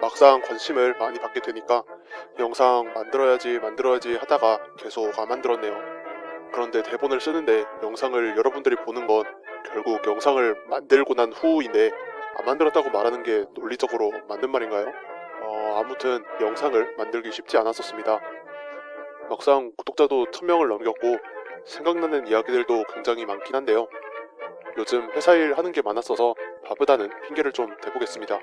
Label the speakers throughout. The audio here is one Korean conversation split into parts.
Speaker 1: 막상 관심을 많이 받게 되니까 영상 만들어야지 만들어야지 하다가 계속 안 만들었네요. 그런데 대본을 쓰는데 영상을 여러분들이 보는 건 결국 영상을 만들고 난 후인데 안 만들었다고 말하는 게 논리적으로 맞는 말인가요? 어, 아무튼 영상을 만들기 쉽지 않았었습니다. 막상 구독자도 1000명을 넘겼고 생각나는 이야기들도 굉장히 많긴 한데요. 요즘 회사 일 하는 게 많았어서 바쁘다는 핑계를 좀 대보겠습니다.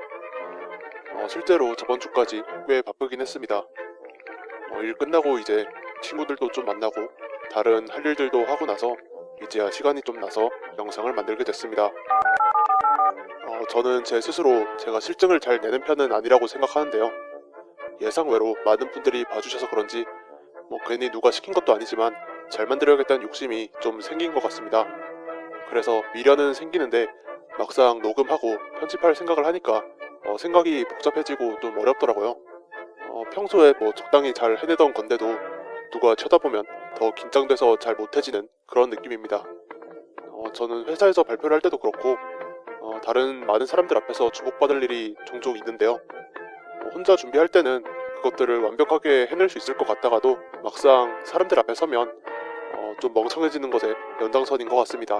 Speaker 1: 어, 실제로 저번 주까지 꽤 바쁘긴 했습니다. 어, 일 끝나고 이제 친구들도 좀 만나고 다른 할 일들도 하고 나서 이제야 시간이 좀 나서 영상을 만들게 됐습니다. 어, 저는 제 스스로 제가 실증을 잘 내는 편은 아니라고 생각하는데요. 예상외로 많은 분들이 봐주셔서 그런지 뭐 괜히 누가 시킨 것도 아니지만 잘 만들어야겠다는 욕심이 좀 생긴 것 같습니다. 그래서 미련은 생기는데 막상 녹음하고 편집할 생각을 하니까 어, 생각이 복잡해지고 좀 어렵더라고요. 어, 평소에 뭐 적당히 잘 해내던 건데도 누가 쳐다보면 더 긴장돼서 잘 못해지는 그런 느낌입니다. 어, 저는 회사에서 발표를 할 때도 그렇고 어, 다른 많은 사람들 앞에서 주목받을 일이 종종 있는데요. 어, 혼자 준비할 때는 그것들을 완벽하게 해낼 수 있을 것 같다가도 막상 사람들 앞에 서면 어, 좀 멍청해지는 것에 연장선인 것 같습니다.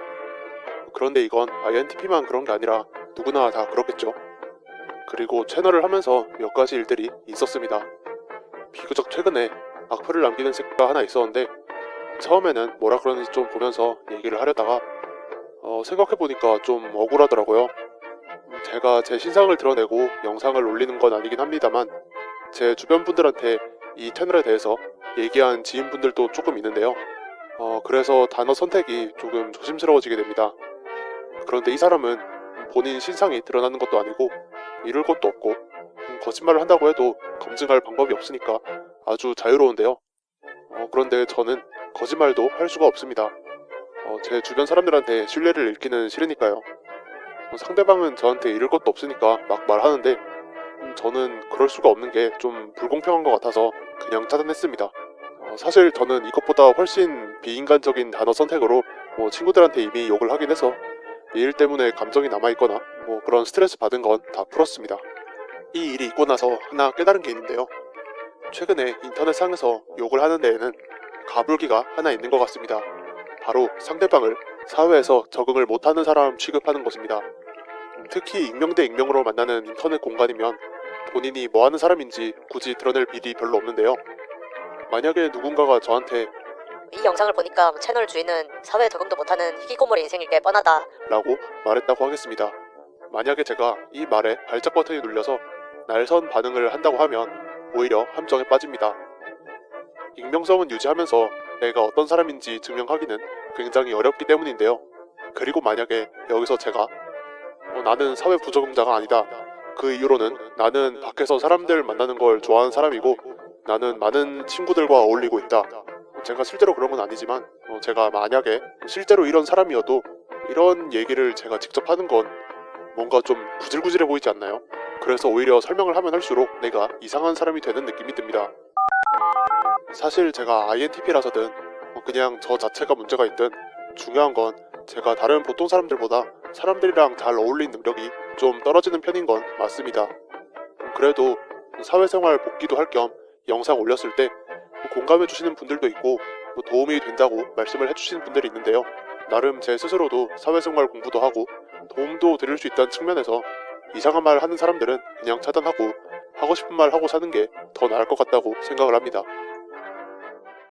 Speaker 1: 그런데 이건 INTP만 그런 게 아니라 누구나 다 그렇겠죠. 그리고 채널을 하면서 몇 가지 일들이 있었습니다. 비교적 최근에 악플을 남기는 새끼가 하나 있었는데 처음에는 뭐라 그러는지 좀 보면서 얘기를 하려다가 어, 생각해보니까 좀 억울하더라고요. 제가 제 신상을 드러내고 영상을 올리는 건 아니긴 합니다만 제 주변 분들한테 이 채널에 대해서 얘기한 지인분들도 조금 있는데요. 어, 그래서 단어 선택이 조금 조심스러워지게 됩니다. 그런데 이 사람은 본인 신상이 드러나는 것도 아니고 이룰 것도 없고 음, 거짓말을 한다고 해도 검증할 방법이 없으니까 아주 자유로운데요. 어, 그런데 저는 거짓말도 할 수가 없습니다. 어, 제 주변 사람들한테 신뢰를 잃기는 싫으니까요. 어, 상대방은 저한테 잃을 것도 없으니까 막 말하는데 음, 저는 그럴 수가 없는 게 좀 불공평한 것 같아서 그냥 차단했습니다. 어, 사실 저는 이것보다 훨씬 비인간적인 단어 선택으로 뭐 친구들한테 이미 욕을 하긴 해서 이 일 때문에 감정이 남아있거나 뭐 그런 스트레스 받은 건 다 풀었습니다. 이 일이 있고 나서 하나 깨달은 게 있는데요. 최근에 인터넷상에서 욕을 하는 데에는 가불기가 하나 있는 것 같습니다. 바로 상대방을 사회에서 적응을 못하는 사람 취급하는 것입니다. 특히 익명 대 익명으로 만나는 인터넷 공간이면 본인이 뭐 하는 사람인지 굳이 드러낼 일이 별로 없는데요. 만약에 누군가가 저한테
Speaker 2: 이 영상을 보니까 채널 주인은 사회 적응도 못하는 희귀고물의 인생일 게 뻔하다.
Speaker 1: 라고 말했다고 하겠습니다. 만약에 제가 이 말에 발작 버튼이 눌려서 날선 반응을 한다고 하면 오히려 함정에 빠집니다. 익명성은 유지하면서 내가 어떤 사람인지 증명하기는 굉장히 어렵기 때문인데요. 그리고 만약에 여기서 제가 어, 나는 사회 부적응자가 아니다. 그 이유로는 나는 밖에서 사람들 만나는 걸 좋아하는 사람이고 나는 많은 친구들과 어울리고 있다. 제가 실제로 그런 건 아니지만 어, 제가 만약에 실제로 이런 사람이어도 이런 얘기를 제가 직접 하는 건 뭔가 좀 구질구질해 보이지 않나요? 그래서 오히려 설명을 하면 할수록 내가 이상한 사람이 되는 느낌이 듭니다. 사실 제가 INTP라서든 그냥 저 자체가 문제가 있든 중요한 건 제가 다른 보통 사람들보다 사람들이랑 잘 어울리는 능력이 좀 떨어지는 편인 건 맞습니다. 그래도 사회생활 복귀도 할 겸 영상 올렸을 때 공감해 주시는 분들도 있고 뭐 도움이 된다고 말씀을 해주시는 분들이 있는데요. 나름 제 스스로도 사회생활 공부도 하고 도움도 드릴 수 있다는 측면에서 이상한 말 하는 사람들은 그냥 차단하고 하고 싶은 말 하고 사는 게 더 나을 것 같다고 생각을 합니다.